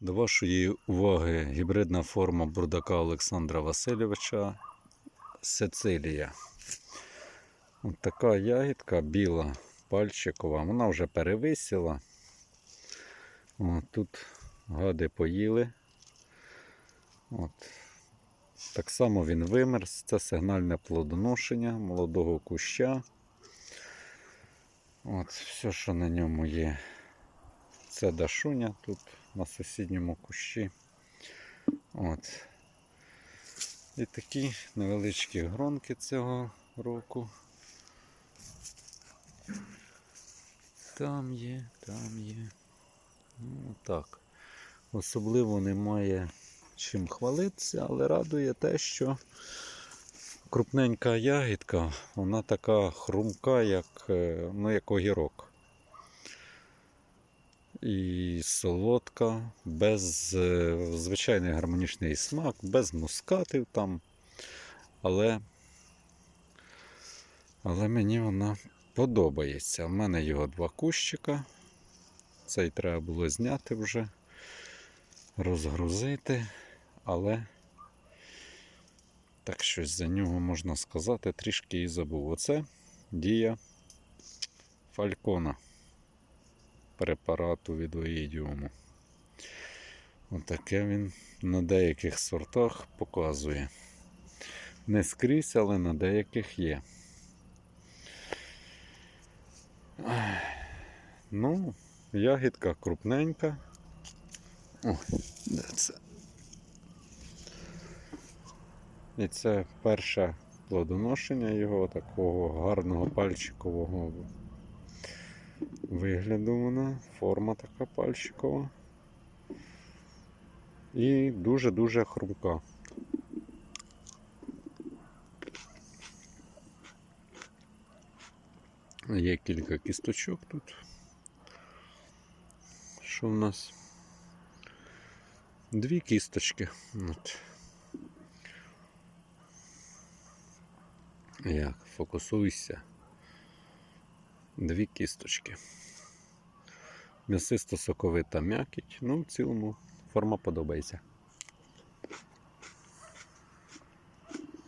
До вашої уваги гібридна форма бурдака Олександра Васильовича Сицилія. От така ягідка біла, пальчикова, вона вже перевисіла. Тут гади поїли. От. Так само він вимерз. Це сигнальне плодоношення молодого куща. От, все, що на ньому є. Це дашуня тут на сусідньому кущі. От. І такі невеличкі гронки цього року. Там є, там є. Ну, так. Особливо немає чим хвалитися, але радує те, що крупненька ягідка, вона така хрумка, як, е, ну, як огірок. І солодка, без е, звичайний гармонічний смак, без мускатів там. Але, але мені вона подобається. У мене його два кущика. Цей треба було зняти вже, розгрузити, але так щось за нього можна сказати, трішки і забув. Оце дія фалькона препарату від оїдіуму. Отаке він на деяких сортах показує. Не скрізь, але на деяких є. Ну, ягідка крупненька. Ой, де це? І це перше плодоношення його такого гарного пальчикового вигляду вона, форма така пальчикова. І дуже-дуже хрумка. Є кілька кісточок тут. Що в нас? Дві кісточки. От. Як, фокусуйся. Дві кісточки. М'ясисто соковита м'якіть. Ну, в цілому форма подобається.